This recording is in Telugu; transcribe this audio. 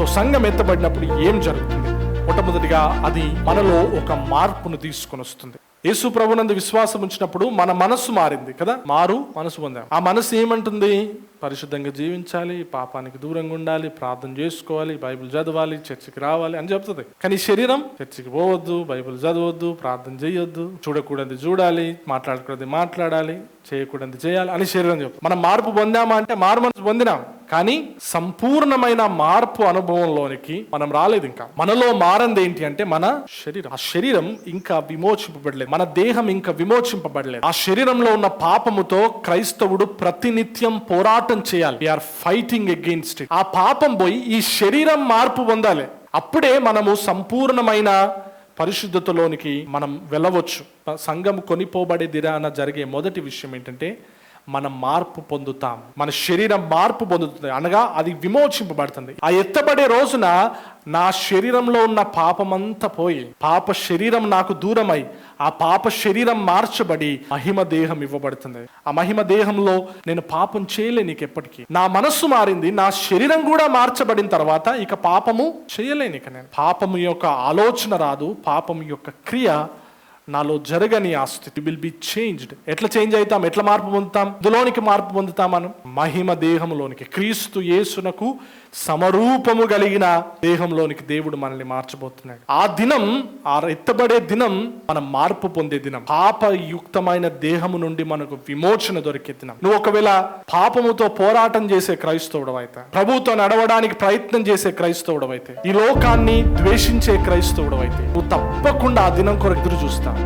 సో సంఘం ఎత్తబడినప్పుడు ఏం జరుగుతుంది? మొట్టమొదటిగా అది మనలో ఒక మార్పును తీసుకొని వస్తుంది. యేసు ప్రభునందు విశ్వాసం ఉంచినప్పుడు మన మనస్సు మారింది కదా? మారు మనసు పొందాం. ఆ మనసు ఏమంటుంది? పరిశుద్ధంగా జీవించాలి పాపానికి దూరంగా ఉండాలి ప్రార్థన చేసుకోవాలి బైబిల్ చదవాలి చర్చికి రావాలి అని చెప్తుంది. కానీ శరీరం చర్చికి పోవద్దు బైబిల్ చదవద్దు ప్రార్థన చేయొద్దు చూడకూడదు చూడాలి మాట్లాడకూడదు మాట్లాడాలి చేయకూడదు చేయాలి అని శరీరం చెప్తుంది. మనం మార్పు పొందామా అంటే మారు మనసు పొందినాం. కానీ సంపూర్ణమైన మార్పు అనుభవంలోనికి మనం రాలేదు ఇంకా. మనలో మారంది ఏంటి అంటే మన శరీరం. ఆ శరీరం ఇంకా విమోచింపబడలేదు. మన దేహం ఇంకా విమోచింపబడలేదు. ఆ శరీరంలో ఉన్న పాపముతో క్రైస్తవుడు ప్రతినిత్యం పోరాటం చేయాలి. ఆర్ ఫైటింగ్ అగెయిన్స్ట్ ఆ పాపం పోయి ఈ శరీరం మార్పు పొందాలి. అప్పుడే మనము సంపూర్ణమైన పరిశుద్ధతలోనికి మనం వెళ్ళవచ్చు. సంఘం కొనిపోబడే దిరాన జరిగే మొదటి విషయం ఏంటంటే మనం మార్పు పొందుతాం. మన శరీరం మార్పు పొందుతుంది. అనగా అది విమోచింపబడుతుంది. ఆ ఎత్తబడే రోజున నా శరీరంలో ఉన్న పాపమంతా పోయి పాప శరీరం నాకు దూరమై ఆ పాప శరీరం మార్చబడి మహిమ దేహం ఇవ్వబడుతుంది. ఆ మహిమ దేహంలో నేను పాపం చేయలే నీకు ఎప్పటికీ నా మనస్సు మారింది నా శరీరం కూడా మార్చబడిన తర్వాత ఇక పాపము చేయలేను ఇక నేను. పాపము యొక్క ఆలోచన రాదు పాపం యొక్క క్రియ నాలో జరగని ఆ స్థితి విల్ బి చేంజ్డ్ ఎట్లా చేంజ్ అవుతాం? ఎట్లా మార్పు పొందుతాం? ఇందులోనికి మార్పు పొందుతాం మనం మహిమ దేహంలోనికి. క్రీస్తు యేసునకు సమరూపము కలిగిన దేహంలోనికి దేవుడు మనల్ని మార్చబోతున్నాడు. ఆ దినం ఆ ఎత్తబడే దినం మనం మార్పు పొందే దినం. పాపయుక్తమైన దేహము నుండి మనకు విమోచన దొరికే దినం. నువ్వు ఒకవేళ పాపముతో పోరాటం చేసే క్రైస్తవుడు అయితే ప్రభుతో నడవడానికి ప్రయత్నం చేసే క్రైస్తవుడు అయితే ఈ లోకాన్ని ద్వేషించే క్రైస్తవుడు అయితే నువ్వు తప్పకుండా ఆ దినం కొరకు ఎదురు చూస్తావు